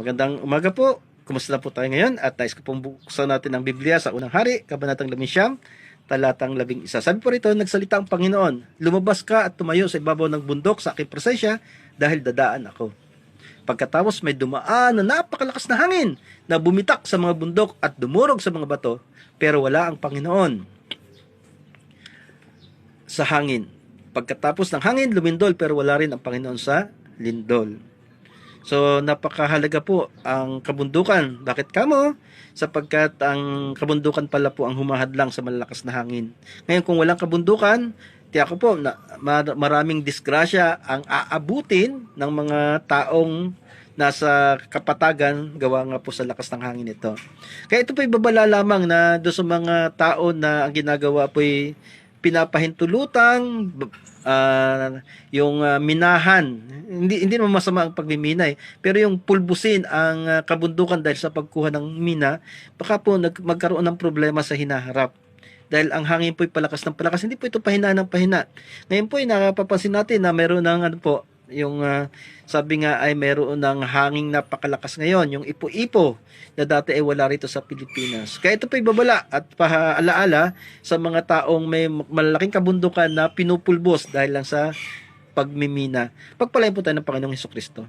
Magandang umaga po. Kumusta po tayo ngayon? At nais ko pong buksan natin ang Biblia sa unang hari, Kabanatang 11, talatang 11. Sabi po rito, nagsalita ang Panginoon, lumabas ka at tumayo sa ibabaw ng bundok sa aking presensya dahil dadaan ako. Pagkatapos may dumaan na napakalakas na hangin na bumitak sa mga bundok at dumurog sa mga bato, pero wala ang Panginoon sa hangin. Pagkatapos ng hangin, lumindol, pero wala rin ang Panginoon sa lindol. So, napakahalaga po ang kabundukan. Bakit kamo? Sapagkat ang kabundukan pala po ang humahadlang sa malalakas na hangin. Ngayon, kung walang kabundukan, tiyak ko po, na, mar- maraming disgrasya ang aabutin ng mga taong nasa kapatagan gawa nga po sa lakas ng hangin ito. Kaya ito po ibabala lamang na do sa mga tao na ang ginagawa po ay pinapahintulutang ah, yung ah, minahan. Hindi hindi naman masama ang pagmimina eh. Pero yung pulbusin ang ah, kabundukan dahil sa pagkuha ng mina, baka po nag, magkaroon ng problema sa hinaharap. Dahil ang hangin po ay palakas ng palakas, hindi po ito pahina ng pahina. Ngayon po ay napapansin natin na meron ng ano po, yung ah, sabi nga ay meron ng hanging napakalakas ngayon, yung ipo-ipo na dati ay wala rito sa Pilipinas. Kaya ito po ibabala at paalaala sa mga taong may malaking kabundukan na pinupulbos dahil lang sa pagmimina. Pagpalain po tayo ng Panginoong Heso Kristo.